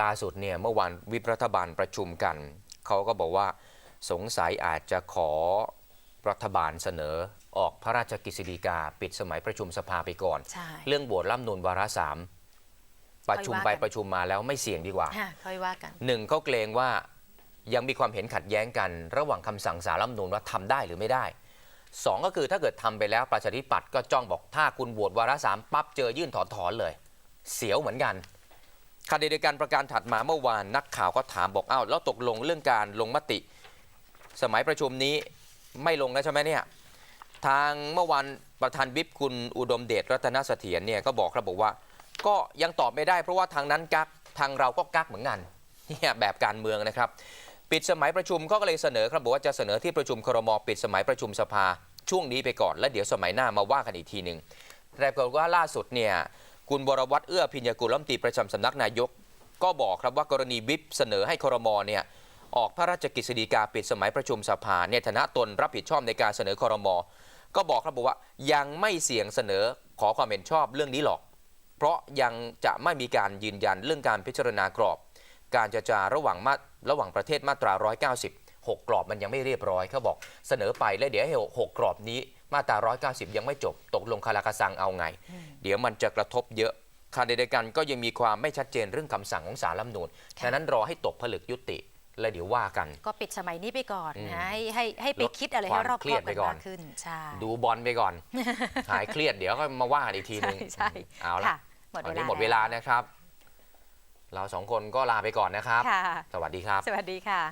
ล่าสุดเนี่ยเมื่อวานวิปรัฐบาลประชุมกัน เขาก็บอกว่าสงสัยอาจจะขอรัฐบาลเสนอออกพระราชกฤษฎีกา ปิดสมัยประชุมสภาไปก่อน ใช่ เรื่องโหวตรัฐธรรมนูนวาระสามประชุมไปค่อยว่ากัน ประชุมมาแล้วไม่เสี่ยงดีกว่าฮะค่อยว่ากัน หนึ่งเขาเกรงว่ายังมีความเห็นขัดแย้งกัน ระหว่างคำสั่งสารรัฐธรรมนูญว่าทำได้หรือไม่ได้สองก็คือถ้าเกิดทำไปแล้วประชาธิปัตย์ก็จ้องบอกถ้าคุณโหวตวาระสามปั๊บเจอยื่นถอนถอนเลย เสียวเหมือนกัน ขณะเดียวกันประการถัดมาเมื่อวานนักข่าวก็ถามบอกอ้าวแล้วตกลงเรื่องการลงมติ สมัยประชุมนี้ไม่ลงแล้วใช่ไหมเนี่ยทางเมื่อวานประธานวิปคุณอุดมเดชรัตนเสถียรเนี่ยก็บอกครับบอกว่า ก็ยังตอบไม่ได้เพราะว่าทางนั้นกักทางเราก็กักเหมือนกันเนี่ยแบบการเมืองนะครับ ปิดสมัยประชุมก็เลยเสนอครับบอกว่าจะเสนอที่ประชุมครมปิดสมัยประชุมสภาช่วงนี้ไปก่อน แล้วเดี๋ยวสมัยหน้ามาว่ากันอีกทีหนึ่งแต่ปรากฏว่าล่าสุดเนี่ย คุณบรวัตรเอื้อพิญญากุลรัฐมนตรีประจำสำนักนายก ก็บอกครับว่ากรณีวิปเสนอให้ครมเนี่ยออกพระราชกฤษฎีกาปิดสมัยประชุมสภาเนี่ยฐานะตนรับผิดชอบในการเสนอครม ก็บอกครับบอกว่ายังไม่เสี่ยงเสนอขอความเห็นชอบเรื่องนี้หรอก เพราะยังจะไม่มีการยืนยันเรื่องการพิจารณากรอบ การเจรจาระหว่างมาระหว่างประเทศมาตรา 190 6 กรอบมันยังไม่เรียบร้อยเขาบอกเสนอไปแล้วเดี๋ยวให้6กรอบนี้มาตรา 190 ยังไม่จบตกลงคาราคาซังเอาไง เดี๋ยวมันจะกระทบเยอะขณะเดียวกันก็ยังมีความไม่ชัดเจนเรื่องคำสั่งของศาลรัฐธรรมนูญค่ะฉะนั้นรอให้ตกผลึกยุติแล้วเดี๋ยวว่ากัน ก็ปิดสมัยนี้ไปก่อนอืมนะให้ให้ให้ไปลดคิดอะไรควาให้มรอบเคครีอยบดไปกันก่อนมากขึ้นใช่ดูบอลไปก่อน หายเครียดเดี๋ยวก็มาว่ากันอีกทีหนึงใช่เอาละค่ะหมดวันเวลานี้หมดเวลานะครับ เราสองคนก็ลาไปก่อนนะครับค่ะสวัสดีครับ สวัสดีค่ะ